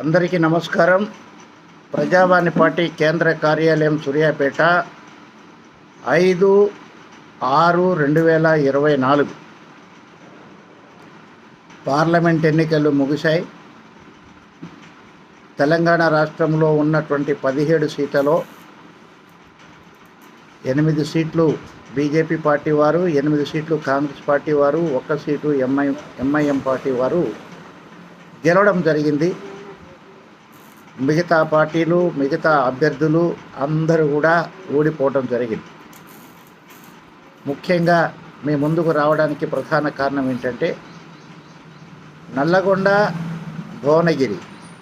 అందరికీ నమస్కారం. ప్రజావాణి పార్టీ కేంద్ర కార్యాలయం సూర్యాపేట ఐదు ఆరు రెండు వేల ఇరవై నాలుగు. పార్లమెంట్ ఎన్నికలు ముగిశాయి. తెలంగాణ రాష్ట్రంలో ఉన్నటువంటి పదిహేడు సీట్లలో ఎనిమిది సీట్లు బీజేపీ పార్టీ వారు ఎనిమిది సీట్లు కాంగ్రెస్ పార్టీ వారు ఒక్క సీటు ఎంఐ ఎంఐఎం పార్టీ వారు గెలవడం జరిగింది. మిగతా పార్టీలు మిగతా అభ్యర్థులు అందరూ కూడా ఓడిపోవడం జరిగింది. ముఖ్యంగా మీ ముందుకు రావడానికి ప్రధాన కారణం ఏంటంటే నల్లగొండ భువనగిరి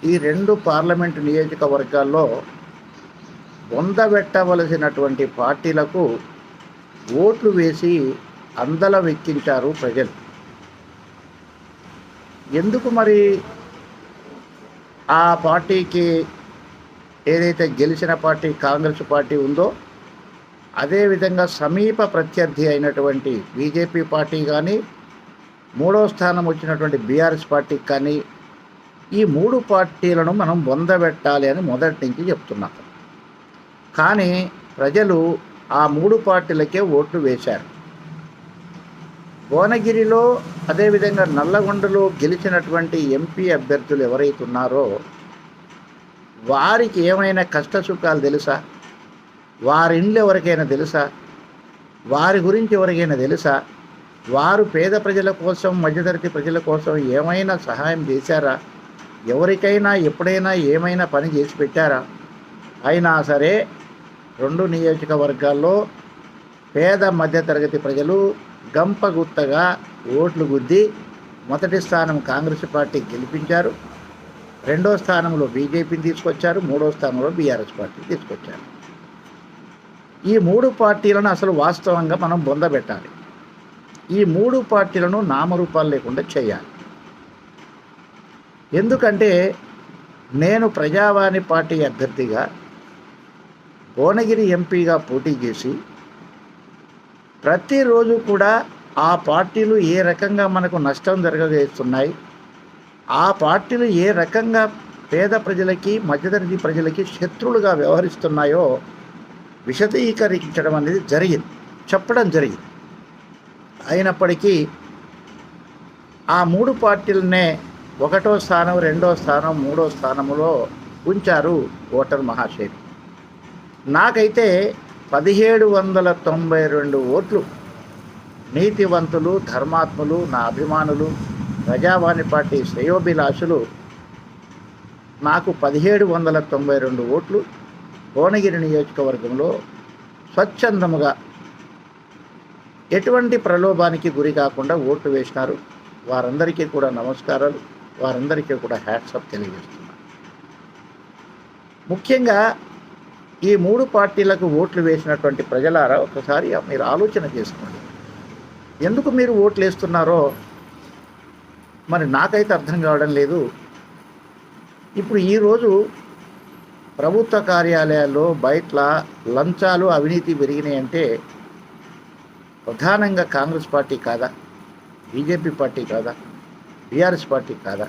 ఈ రెండు పార్లమెంటు నియోజకవర్గాల్లో పొందబెట్టవలసినటువంటి పార్టీలకు ఓట్లు వేసి అందల వెక్కించారు ప్రజలు. ఎందుకు మరి ఆ పార్టీకి ఏదైతే గెలిచిన పార్టీ కాంగ్రెస్ పార్టీ ఉందో అదేవిధంగా సమీప ప్రత్యర్థి అయినటువంటి బీజేపీ పార్టీ కానీ మూడో స్థానం వచ్చినటువంటి బీఆర్ఎస్ పార్టీ కానీ ఈ మూడు పార్టీలను మనం బొందబెట్టాలి అని మొదటి నుంచి చెప్తున్నాం. కానీ ప్రజలు ఆ మూడు పార్టీలకే ఓట్లు వేశారు. భువనగిరిలో అదేవిధంగా నల్లగొండలో గెలిచినటువంటి ఎంపీ అభ్యర్థులు ఎవరైతే ఉన్నారో వారికి ఏమైనా కష్ట సుఖాలు తెలుసా? వారి ఇండ్లు ఎవరికైనా తెలుసా? వారి గురించి ఎవరికైనా తెలుసా? వారు పేద ప్రజల కోసం మధ్యతరగతి ప్రజల కోసం ఏమైనా సహాయం చేశారా? ఎవరికైనా ఎప్పుడైనా ఏమైనా పని చేసి పెట్టారా? అయినా సరే రెండు నియోజకవర్గాల్లో పేద మధ్యతరగతి ప్రజలు గంపగుత్తగా ఓట్లు గుద్ది మొదటి స్థానం కాంగ్రెస్ పార్టీ గెలిపించారు. రెండో స్థానంలో బీజేపీని తీసుకొచ్చారు. మూడో స్థానంలో బీఆర్ఎస్ పార్టీ తీసుకొచ్చారు. ఈ మూడు పార్టీలను అసలు వాస్తవంగా మనం బొందబెట్టాలి. ఈ మూడు పార్టీలను నామరూపాలు లేకుండా చేయాలి. ఎందుకంటే నేను ప్రజావాణి పార్టీ అభ్యర్థిగా భువనగిరి ఎంపీగా పోటీ చేసి ప్రతిరోజు కూడా ఆ పార్టీలు ఏ రకంగా మనకు నష్టం జరగజేస్తున్నాయి ఆ పార్టీలు ఏ రకంగా పేద ప్రజలకి మధ్యతరగతి ప్రజలకి శత్రువులుగా వ్యవహరిస్తున్నాయో విశదీకరించడం అనేది జరిగింది చెప్పడం జరిగింది. అయినప్పటికీ ఆ మూడు పార్టీలనే ఒకటో స్థానం రెండో స్థానం మూడో స్థానంలో ఉంచారు ఓటర్ మహాశయులు నాకైతే పదిహేడు వందల తొంభై రెండు ఓట్లు. నీతివంతులు ధర్మాత్ములు నా అభిమానులు ప్రజావాణి పార్టీ శ్రేయోభిలాషులు నాకు పదిహేడు వందల తొంభై రెండు ఓట్లు. భువనగిరి నియోజకవర్గంలో స్వచ్ఛందముగా ఎటువంటి ప్రలోభానికి గురి కాకుండా ఓట్లు వేసినారు. వారందరికీ కూడా నమస్కారాలు. వారందరికీ కూడా హ్యాట్సప్ తెలియజేస్తున్నాను ముఖ్యంగా ఈ మూడు పార్టీలకు ఓట్లు వేసినటువంటి ప్రజలారా ఒకసారి మీరు ఆలోచన చేసుకోండి. ఎందుకు మీరు ఓట్లు వేస్తున్నారో మరి నాకైతే అర్థం కావడం లేదు. ఇప్పుడు ఈరోజు ప్రభుత్వ కార్యాలయాల్లో బయట లంచాలు అవినీతి పెరిగినాయంటే ప్రధానంగా కాంగ్రెస్ పార్టీ కాదా? బీజేపీ పార్టీ కాదా? బీఆర్ఎస్ పార్టీ కాదా?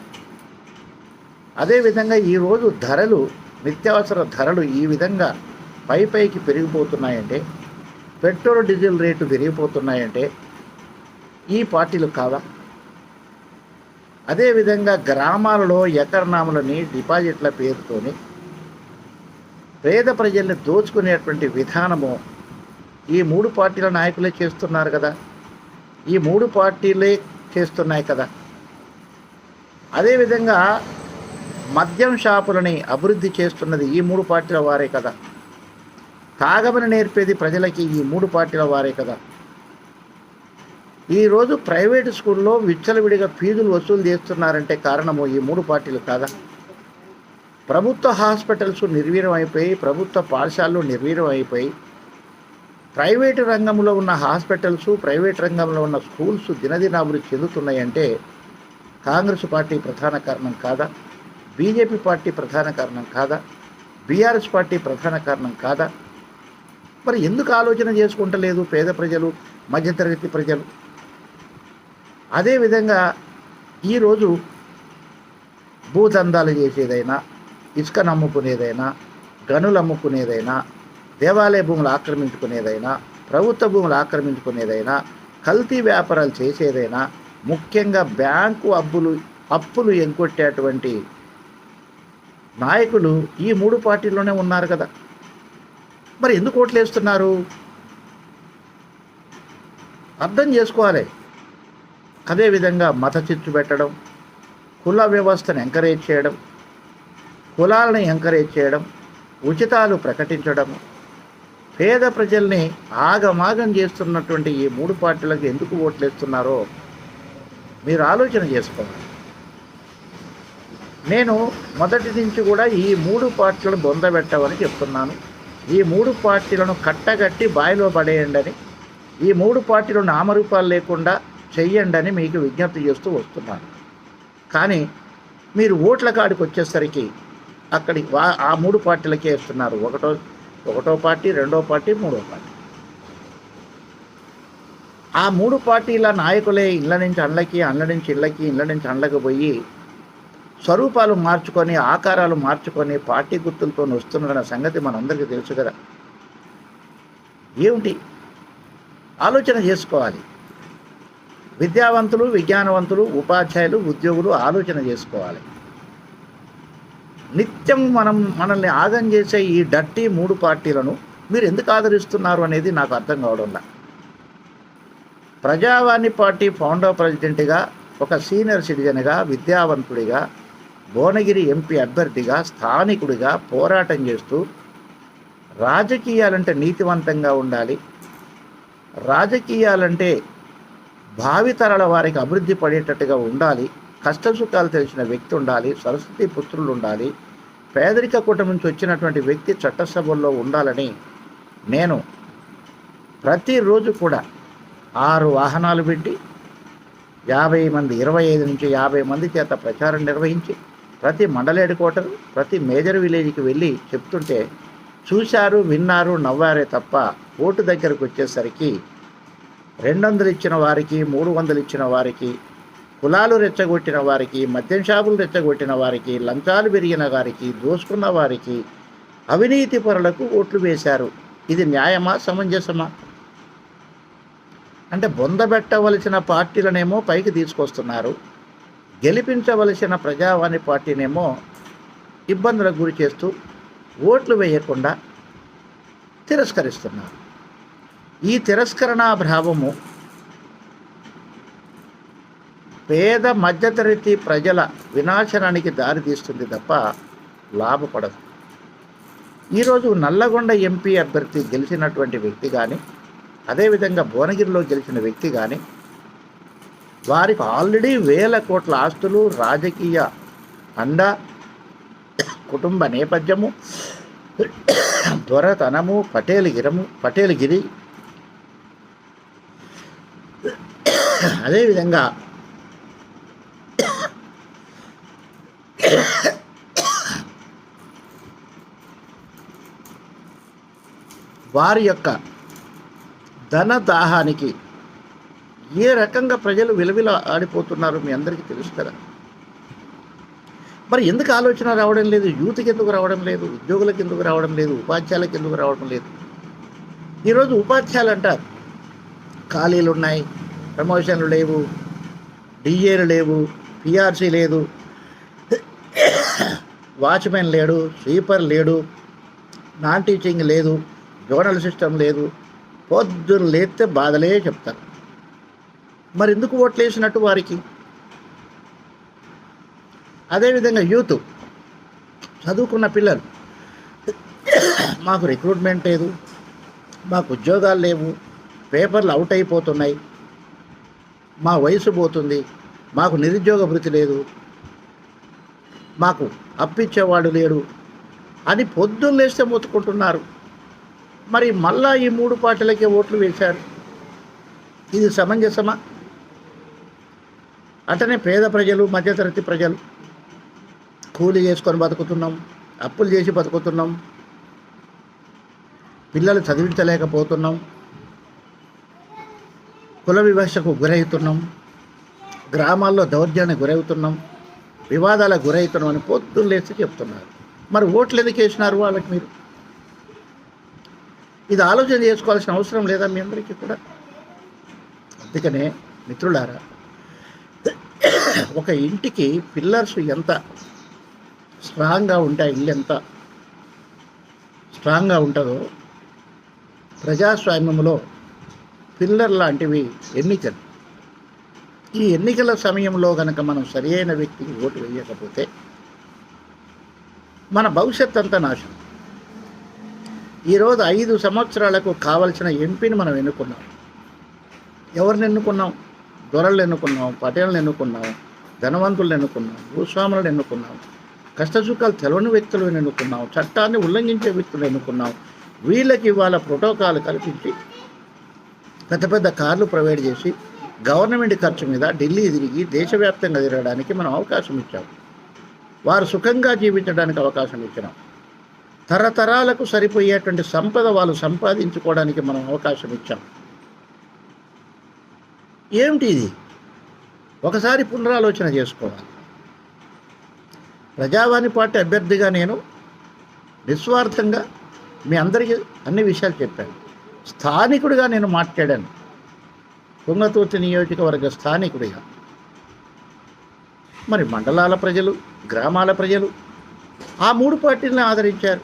అదేవిధంగా ఈరోజు ధరలు నిత్యావసర ధరలు ఈ విధంగా పై పైకి పెరిగిపోతున్నాయంటే పెట్రోల్ డీజిల్ రేటు పెరిగిపోతున్నాయంటే ఈ పార్టీలు కావా? అదేవిధంగా గ్రామాలలో ఎకరనాములని డిపాజిట్ల పేరుతోని పేద ప్రజల్ని దోచుకునేటువంటి విధానము ఈ మూడు పార్టీల నాయకులే చేస్తున్నారు కదా. ఈ మూడు పార్టీలే చేస్తున్నాయి కదా. అదేవిధంగా మద్యం షాపులని అభివృద్ధి చేస్తున్నది ఈ మూడు పార్టీల వారే కదా. తాగమని నేర్పేది ప్రజలకి ఈ మూడు పార్టీల వారే కదా. ఈరోజు ప్రైవేటు స్కూల్లో విచ్చలవిడిగా ఫీజులు వసూలు చేస్తున్నారంటే కారణము ఈ మూడు పార్టీలు కాదా? ప్రభుత్వ హాస్పిటల్స్ నిర్వీర్యం అయిపోయి ప్రభుత్వ పాఠశాలలు నిర్వీర్యం అయిపోయి ప్రైవేటు రంగంలో ఉన్న హాస్పిటల్స్ ప్రైవేట్ రంగంలో ఉన్న స్కూల్స్ దినదినాభివృద్ధి చెందుతున్నాయంటే కాంగ్రెస్ పార్టీ ప్రధాన కారణం కాదా? బీజేపీ పార్టీ ప్రధాన కారణం కాదా? బీఆర్ఎస్ పార్టీ ప్రధాన కారణం కాదా? మరి ఎందుకు ఆలోచన చేసుకుంటలేదు పేద ప్రజలు మధ్యతరగతి ప్రజలు? అదేవిధంగా ఈరోజు భూదందాలు చేసేదైనా ఇసుక నమ్ముకునేదైనా గనులు అమ్ముకునేదైనా దేవాలయ భూములు ఆక్రమించుకునేదైనా ప్రభుత్వ భూములు ఆక్రమించుకునేదైనా కల్తీ వ్యాపారాలు చేసేదైనా ముఖ్యంగా బ్యాంకు అప్పులు అప్పులు ఎగ్గొట్టేటువంటి నాయకులు ఈ మూడు పార్టీల్లోనే ఉన్నారు కదా. మరి ఎందుకు ఓట్లు వేస్తున్నారు? అర్థం చేసుకోవాలి. అదేవిధంగా మత చిచ్చు పెట్టడం కుల వ్యవస్థను ఎంకరేజ్ చేయడం కులాలను ఎంకరేజ్ చేయడం ఉచితాలు ప్రకటించడం పేద ప్రజల్ని ఆగమాగం చేస్తున్నటువంటి ఈ మూడు పార్టీలకు ఎందుకు ఓట్లేస్తున్నారో మీరు ఆలోచన చేసుకోవాలి. నేను మొదటి నుంచి కూడా ఈ మూడు పార్టీలను బొందబెట్టవని చెప్తున్నాను. ఈ మూడు పార్టీలను కట్టగట్టి బాయిలో పడేయండి అని ఈ మూడు పార్టీలు నామరూపాలు లేకుండా చెయ్యండి అని మీకు విజ్ఞప్తి చేస్తూ వస్తున్నాను. కానీ మీరు ఓట్ల కాడికి వచ్చేసరికి అక్కడి వా- ఆ మూడు పార్టీలకే ఇస్తున్నారు ఒకటో ఒకటో పార్టీ రెండో పార్టీ మూడో పార్టీ. ఆ మూడు పార్టీల నాయకులే ఇళ్ళ నుంచి అండ్లకి అండ్ల నుంచి ఇళ్ళకి ఇళ్ళ నుంచి అండ్లకి పోయి స్వరూపాలు మార్చుకొని ఆకారాలు మార్చుకొని పార్టీ గుర్తులతో వస్తున్నారన్న సంగతి మనందరికీ తెలుసు కదా. ఏమిటి? ఆలోచన చేసుకోవాలి. విద్యావంతులు విజ్ఞానవంతులు ఉపాధ్యాయులు ఉద్యోగులు ఆలోచన చేసుకోవాలి. నిత్యం మనం మనల్ని ఆగం చేసే ఈ డట్టి మూడు పార్టీలను మీరు ఎందుకు ఆదరిస్తున్నారు అనేది నాకు అర్థం కావడంలా ప్రజావాణి పార్టీ ఫౌండర్ ప్రెసిడెంట్గా ఒక సీనియర్ సిటిజన్గా విద్యావంతుడిగా భువనగిరి ఎంపీ అభ్యర్థిగా స్థానికుడిగా పోరాటం చేస్తూ రాజకీయాలంటే నీతివంతంగా ఉండాలి. రాజకీయాలంటే భావితరాల వారికి అభివృద్ధి పడేటట్టుగా ఉండాలి. కష్టసుఖాలు తెలిసిన వ్యక్తి ఉండాలి. సరస్వతి పుత్రులు ఉండాలి. పేదరిక కుటుంబం నుంచి వచ్చినటువంటి వ్యక్తి చట్టసభల్లో ఉండాలని నేను ప్రతిరోజు కూడా ఆరు వాహనాలు పెట్టి యాభై మంది ఇరవై ఐదు నుంచి యాభై మంది చేత ప్రచారం నిర్వహించి ప్రతి మండల హెడ్ క్వార్టర్ ప్రతి మేజర్ విలేజ్కి వెళ్ళి చెప్తుంటే చూశారు విన్నారు నవ్వారే తప్ప ఓటు దగ్గరకు వచ్చేసరికి రెండు వందలు ఇచ్చిన వారికి మూడు వందలు ఇచ్చిన వారికి కులాలు రెచ్చగొట్టిన వారికి మద్యం షాపులు రెచ్చగొట్టిన వారికి లంచాలు పెరిగిన వారికి దోసుకున్న వారికి అవినీతి పరులకు ఓట్లు వేశారు. ఇది న్యాయమా సమంజసమా? అంటే బొందబెట్టవలసిన పార్టీలనేమో పైకి తీసుకొస్తున్నారు. గెలిపించవలసిన ప్రజావాణి పార్టీనేమో ఇబ్బందులకు గురి చేస్తూ ఓట్లు వేయకుండా తిరస్కరిస్తున్నారు. ఈ తిరస్కరణ భావము పేద మధ్యతరగతి ప్రజల వినాశనానికి దారితీస్తుంది తప్ప లాభపడదు. ఈరోజు నల్లగొండ ఎంపీ అభ్యర్థి గెలిచినటువంటి వ్యక్తి కానీ అదేవిధంగా భువనగిరిలో గెలిచిన వ్యక్తి కానీ వారికి ఆల్రెడీ వేల కోట్ల ఆస్తులు రాజకీయ అండ కుటుంబ నేపథ్యము దొరతనము పటేల్ గిరము పటేల్ గిరి అదేవిధంగా వారి యొక్క ధన దాహానికి ఏ రకంగా ప్రజలు విలవిల ఆడిపోతున్నారో మీ అందరికీ తెలుసు కదా? మరి ఎందుకు ఆలోచన రావడం లేదు? యూత్కి ఎందుకు రావడం లేదు ఉద్యోగులకు ఎందుకు రావడం లేదు ఉపాధ్యాయులకు ఎందుకు రావడం లేదు. ఈరోజు ఉపాధ్యాయులు అంటారు ఖాళీలు ఉన్నాయి ప్రమోషన్లు లేవు డిఏలు లేవు పిఆర్సీ లేదు వాచ్మెన్ లేడు స్వీపర్ లేడు నాన్ టీచింగ్ లేదు జోనల్ సిస్టమ్ లేదు పొద్దున్న లేస్తే బాధలే చెప్తారు. మరి ఎందుకు ఓట్లు వేసినట్టు వారికి? అదేవిధంగా యూత్ చదువుకున్న పిల్లలు మాకు రిక్రూట్మెంట్ లేదు మాకు ఉద్యోగాలు లేవు పేపర్లు అవుట్ అయిపోతున్నాయి మా వయసు పోతుంది మాకు నిరుద్యోగ భృతి లేదు మాకు అప్పిచ్చేవాడు లేడు అని పొద్దున్న లేస్తే మొత్తుకుంటున్నారు. మరి మళ్ళా ఈ మూడు పార్టీలకే ఓట్లు వేశారు. ఇది సమంజసమా? అటనే పేద ప్రజలు మధ్యతరగతి ప్రజలు. కూలి చేసుకొని బతుకుతున్నాం అప్పులు చేసి బతుకుతున్నాం. పిల్లలు చదివించలేకపోతున్నాం. కుల వివక్షకు గురవుతున్నాం. గ్రామాల్లో దౌర్జన్యానికి గురవుతున్నాం. వివాదాలకు గురవుతున్నాం అని పొద్దున్న లేచి చెప్తున్నారు. మరి ఓట్లు ఎందుకు వేసినారు వాళ్ళకి మీరు? ఇది ఆలోచన చేసుకోవాల్సిన అవసరం లేదా మీ అందరికీ కూడా? అందుకనే మిత్రులారా ఒక ఇంటికి పిల్లర్స్ ఎంత స్ట్రాంగ్గా ఉంటాయి ఇల్లు ఎంత స్ట్రాంగ్గా ఉంటుందో ప్రజాస్వామ్యంలో పిల్లర్ లాంటివి ఎన్నికలు. ఈ ఎన్నికల సమయంలో కనుక మనం సరైన వ్యక్తికి ఓటు వేయకపోతే మన భవిష్యత్ అంతా నాశనం. ఈరోజు ఐదు సంవత్సరాలకు కావలసిన ఎంపీని మనం ఎన్నుకున్నాం. ఎవరిని ఎన్నుకున్నాం? దొరలను ఎన్నుకున్నాం? పటేళ్ళని ఎన్నుకున్నాం? ధనవంతులను ఎన్నుకున్నాం భూస్వాములను ఎన్నుకున్నాం కష్టసుఖాలు తెలవని వ్యక్తులను ఎన్నుకున్నాం చట్టాన్ని ఉల్లంఘించే వ్యక్తులు ఎన్నుకున్నాం వీళ్ళకి ఇవాళ ప్రోటోకాల్ కల్పించి పెద్ద పెద్ద కార్లు ప్రొవైడ్ చేసి గవర్నమెంట్ ఖర్చు మీద ఢిల్లీ తిరిగి దేశవ్యాప్తంగా తిరగడానికి మనం అవకాశం ఇచ్చాం. వారు సుఖంగా జీవించడానికి అవకాశం ఇచ్చినాం. తరతరాలకు సరిపోయేటువంటి సంపద వాళ్ళు సంపాదించుకోవడానికి మనం అవకాశం ఇచ్చాం. ఏమిటి ఇది? ఒకసారి పునరాలోచన చేసుకోవాలి. ప్రజావాణి పార్టీ అభ్యర్థిగా నేను నిస్వార్థంగా మీ అందరికీ అన్ని విషయాలు చెప్పాను. స్థానికుడిగా నేను మాట్లాడాను. కుంగతూర్తి నియోజకవర్గ స్థానికుడిగా. మరి మండలాల ప్రజలు గ్రామాల ప్రజలు ఆ మూడు పార్టీలను ఆదరించారు.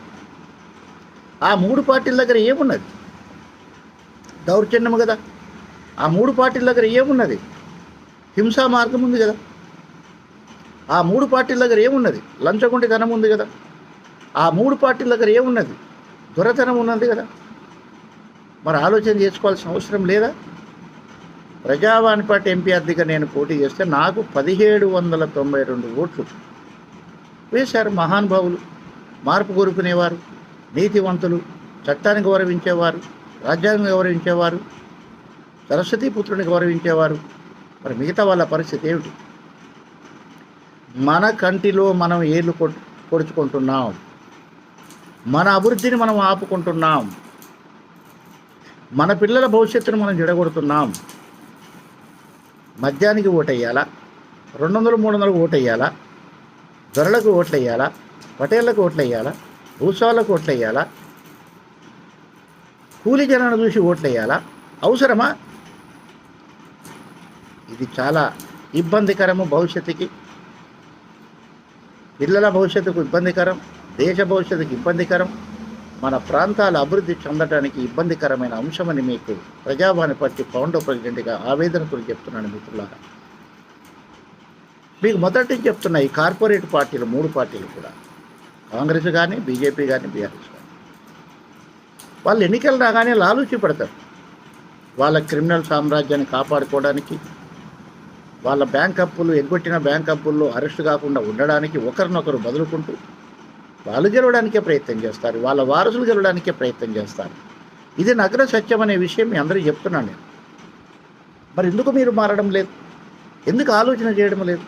ఆ మూడు పార్టీల దగ్గర ఏమున్నది? దౌర్జన్యము కదా. ఆ మూడు పార్టీల దగ్గర ఏమున్నది? హింసా మార్గం ఉంది కదా. ఆ మూడు పార్టీల దగ్గర ఏమున్నది? లంచగొండి ధనం ఉంది కదా. ఆ మూడు పార్టీల దగ్గర ఏమున్నది? దొరతనం ఉన్నది కదా. మరి ఆలోచన చేసుకోవాల్సిన అవసరం లేదా? ప్రజావాణి పార్టీ ఎంపీ అభ్యర్థిగా నేను పోటీ చేస్తే నాకు పదిహేడు వందల తొంభై రెండు ఓట్లు వేశారు మహానుభావులు మార్పు కోరుకునేవారు నీతివంతులు చట్టాన్ని గౌరవించేవారు రాజ్యాంగం గౌరవించేవారు సరస్వతీ పుత్రుని గౌరవించేవారు మరి మిగతా వాళ్ళ పరిస్థితి ఏమిటి? మన కంటిలో మనం ఏళ్ళు పొడుచుకుంటున్నాం. మన అభివృద్ధిని మనం ఆపుకుంటున్నాం. మన పిల్లల భవిష్యత్తును మనం జడగొడుతున్నాం. మద్యానికి ఓటేయాలా? రెండు వందలు మూడు వందలకు ఓటేయాలా? దొరలకు ఓట్లు పటేళ్ళకు ఓట్లు భూస్వాళ్ళకు ఓట్లు కూలి జనాన్ని చూసి ఓట్లు అవసరమా? ఇది చాలా ఇబ్బందికరము భవిష్యత్తుకి. పిల్లల భవిష్యత్తుకు ఇబ్బందికరం దేశ భవిష్యత్తుకు ఇబ్బందికరం మన ప్రాంతాల అభివృద్ధి చెందడానికి ఇబ్బందికరమైన అంశమని మీకు ప్రజావాణి పార్టీ ఫౌండర్ ప్రెసిడెంట్గా ఆవేదనతో చెప్తున్నాను మిత్రులారా. మీకు మొదటి చెప్తున్న ఈ కార్పొరేట్ పార్టీలు మూడు పార్టీలు కూడా కాంగ్రెస్ కానీ బీజేపీ కానీ బీఆర్ఎస్ కానీ వాళ్ళు ఎన్నికలు రాగానే లాలూచి పెడతారు. వాళ్ళ క్రిమినల్ సామ్రాజ్యాన్ని కాపాడుకోవడానికి వాళ్ళ బ్యాంక్ అప్పులు ఎగ్గొట్టిన బ్యాంక్ అప్పుల్లో అరెస్ట్ కాకుండా ఉండడానికి ఒకరినొకరు బదులుకుంటూ వాళ్ళు గెలవడానికే ప్రయత్నం చేస్తారు వాళ్ళ వారసులు గెలవడానికే ప్రయత్నం చేస్తారు. ఇది నగర సత్యం అనే విషయం మీ అందరూ చెప్తున్నాను నేను. మరి ఎందుకు మీరు మారడం లేదు? ఎందుకు ఆలోచన చేయడం లేదు?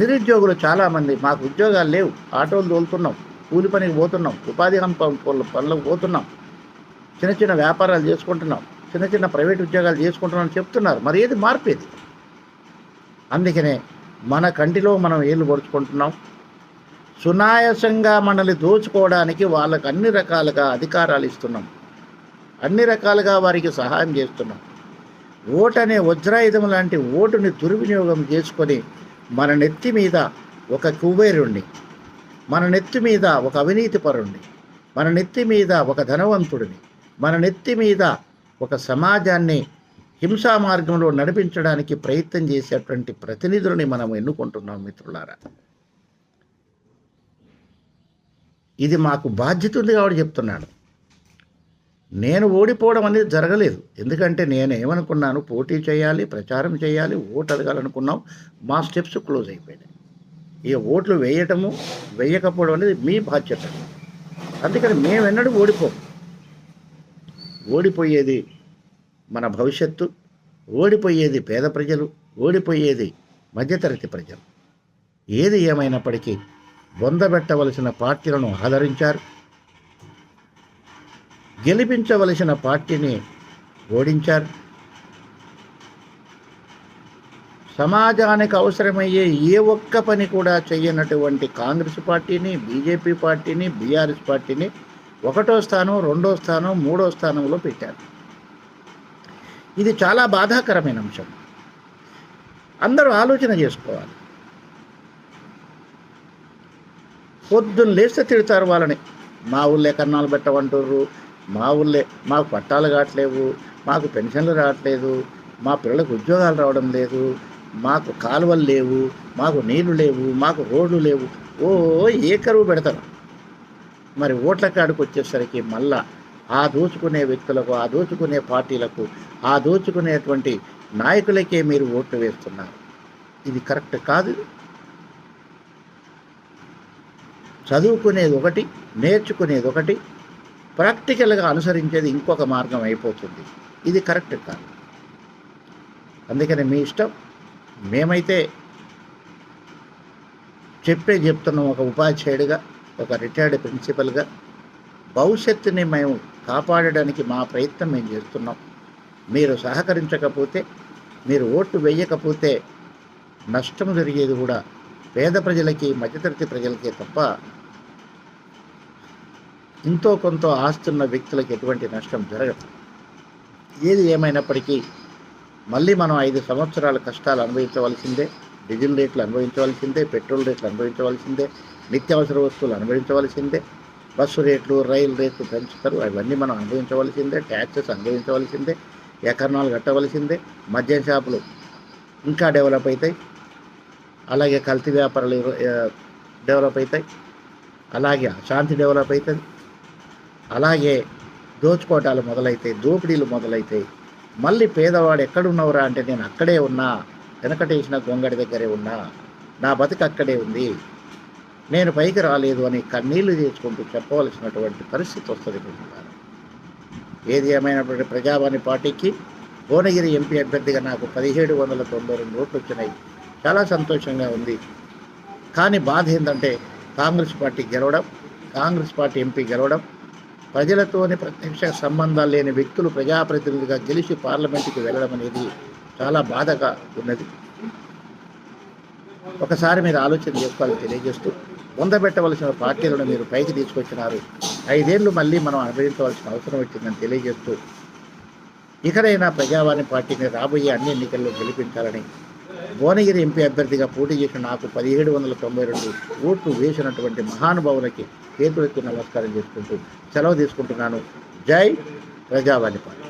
నిరుద్యోగులు చాలామంది మాకు ఉద్యోగాలు లేవు ఆటోలు తోలుతున్నాం కూలి పనికి పోతున్నాం ఉపాధి హామీ పనులకు పోతున్నాం చిన్న చిన్న వ్యాపారాలు చేసుకుంటున్నాం. చిన్న చిన్న ప్రైవేట్ ఉద్యోగాలు చేసుకుంటున్నామని చెప్తున్నారు. మరి ఏది మార్పేది అందుకనే మన కంటిలో మనం ఏళ్ళు పొడుచుకుంటున్నాం సునాయాసంగా మనల్ని దోచుకోవడానికి వాళ్ళకు అన్ని రకాలుగా అధికారాలు ఇస్తున్నాం. అన్ని రకాలుగా వారికి సహాయం చేస్తున్నాం. ఓటు అనే వజ్రాయుధం లాంటి ఓటుని దుర్వినియోగం చేసుకొని మన నెత్తి మీద ఒక కుబేరుణ్ణి మన నెత్తి మీద ఒక అవినీతిపరుణ్ణి మన నెత్తి మీద ఒక ధనవంతుడిని మన నెత్తి మీద ఒక సమాజాన్ని హింసా మార్గంలో నడిపించడానికి ప్రయత్నం చేసేటువంటి ప్రతినిధులని మనం ఎన్నుకుంటున్నాం మిత్రులారా. ఇది మాకు బాధ్యత ఉంది కాబట్టి చెప్తున్నాను. నేను ఓడిపోవడం అనేది జరగలేదు. ఎందుకంటే నేను ఏమనుకున్నాను? పోటీ చేయాలి ప్రచారం చేయాలి ఓటు అడగాలనుకున్నాం. మా స్టెప్స్ క్లోజ్ అయిపోయినాయి. ఈ ఓట్లు వేయటము వేయకపోవడం అనేది మీ బాధ్యత. అందుకని మేమెన్నడూ ఓడిపోము. ఓడిపోయేది మన భవిష్యత్తు ఓడిపోయేది పేద ప్రజలు ఓడిపోయేది మధ్యతరగతి ప్రజలు. ఏది ఏమైనప్పటికీ బొందబెట్టవలసిన పార్టీలను ఆదరించారు. గెలిపించవలసిన పార్టీని ఓడించారు. సమాజానికి అవసరమయ్యే ఏ ఒక్క పని కూడా చేయనటువంటి కాంగ్రెస్ పార్టీని బీజేపీ పార్టీని బీఆర్ఎస్ పార్టీని ఒకటో స్థానం రెండో స్థానం మూడో స్థానంలో పెట్టారు. ఇది చాలా బాధాకరమైన అంశం. అందరూ ఆలోచన చేసుకోవాలి. పొద్దున్న లేస్తే తిడతారు వాళ్ళని. మా ఊళ్ళే కన్నాలు పెట్టమంటుర్రు. మా ఊళ్ళే మాకు పట్టాలు కావట్లేవు. మాకు పెన్షన్లు రావట్లేదు. మా పిల్లలకు ఉద్యోగాలు రావడం లేదు. మాకు కాలువలు లేవు. మాకు నీళ్ళు లేవు. మాకు రోడ్లు లేవు. ఓ ఏ కరువు పెడతారు? మరి ఓట్ల కాడికి వచ్చేసరికి మళ్ళా ఆ దోచుకునే వ్యక్తులకు ఆ దోచుకునే పార్టీలకు ఆ దోచుకునేటువంటి నాయకులకే మీరు ఓట్లు వేస్తున్నారు. ఇది కరెక్ట్ కాదు. చదువుకునేది ఒకటి నేర్చుకునేది ఒకటి ప్రాక్టికల్గా అనుసరించేది ఇంకొక మార్గం అయిపోతుంది. ఇది కరెక్ట్ కాదు. అందుకని మీ ఇష్టం. మేమైతే చెప్పే చెప్తున్నాం ఒక ఉపాధ్యాయుడిగా. ఒక రిటైర్డ్ ప్రిన్సిపల్గా భవిష్యత్తుని మేము కాపాడడానికి మా ప్రయత్నం మేము చేస్తున్నాం. మీరు సహకరించకపోతే మీరు ఓటు వేయకపోతే నష్టం జరిగేది కూడా పేద ప్రజలకి మధ్యతరగతి ప్రజలకే తప్ప ఇంతో కొంత ఆస్తున్న వ్యక్తులకు ఎటువంటి నష్టం జరగదు. ఏది ఏమైనప్పటికీ మళ్ళీ మనం ఐదు సంవత్సరాల కష్టాలు అనుభవించవలసిందే డీజిల్ రేట్లు అనుభవించవలసిందే పెట్రోల్ రేట్లు అనుభవించవలసిందే నిత్యావసర వస్తువులు అనుభవించవలసిందే. బస్సు రేట్లు రైలు రేట్లు పెంచుతారు. అవన్నీ మనం అనుభవించవలసిందే. ట్యాక్సెస్ అనుభవించవలసిందే. ఎకరణాలు కట్టవలసిందే. మద్యం షాపులు ఇంకా డెవలప్ అవుతాయి అలాగే కల్తీ వ్యాపారాలు డెవలప్ అవుతాయి అలాగే అశాంతి డెవలప్ అవుతుంది అలాగే దోచుకోవటాలు మొదలైతాయి. దోపిడీలు మొదలైతాయి. మళ్ళీ పేదవాడు ఎక్కడున్నవరా అంటే నేను అక్కడే ఉన్నా వెనకటేసిన గొంగడి దగ్గరే ఉన్నా నా బతుకు అక్కడే ఉంది. నేను పైకి రాలేదు అని కన్నీళ్ళు చేసుకుంటూ చెప్పవలసినటువంటి పరిస్థితి వస్తుంది గురుగారు ఏది ఏమైనటువంటి ప్రజావాణి పార్టీకి భువనగిరి ఎంపీ అభ్యర్థిగా నాకు పదిహేడు వందల తొంభై రెండు ఓట్లు వచ్చినాయి. చాలా సంతోషంగా ఉంది. కానీ బాధ ఏంటంటే కాంగ్రెస్ పార్టీ గెలవడం కాంగ్రెస్ పార్టీ ఎంపీ గెలవడం ప్రజలతోని ప్రత్యక్ష సంబంధాలు లేని వ్యక్తులు ప్రజాప్రతినిధులుగా గెలిచి పార్లమెంటుకి వెళ్ళడం అనేది చాలా బాధగా ఉన్నది. ఒకసారి మీరు ఆలోచన చేసుకోవాలని తెలియజేస్తూ పొందబెట్టవలసిన పార్టీలను మీరు పైకి తీసుకొచ్చినారు. ఐదేళ్ళు మళ్ళీ మనం అనుభవించవలసిన అవసరం వచ్చిందని తెలియజేస్తూ ఇకనైనా ప్రజావాణి పార్టీని రాబోయే అన్ని ఎన్నికల్లో గెలిపించాలని భువనగిరి ఎంపీ అభ్యర్థిగా పోటీ చేసిన నాకు పదిహేడు వందల తొంభై రెండు ఓట్లు వేసినటువంటి మహానుభావులకి చేతులెత్తి నమస్కారం చేసుకుంటూ సెలవు తీసుకుంటున్నాను. జై ప్రజావాణి పార్టీ.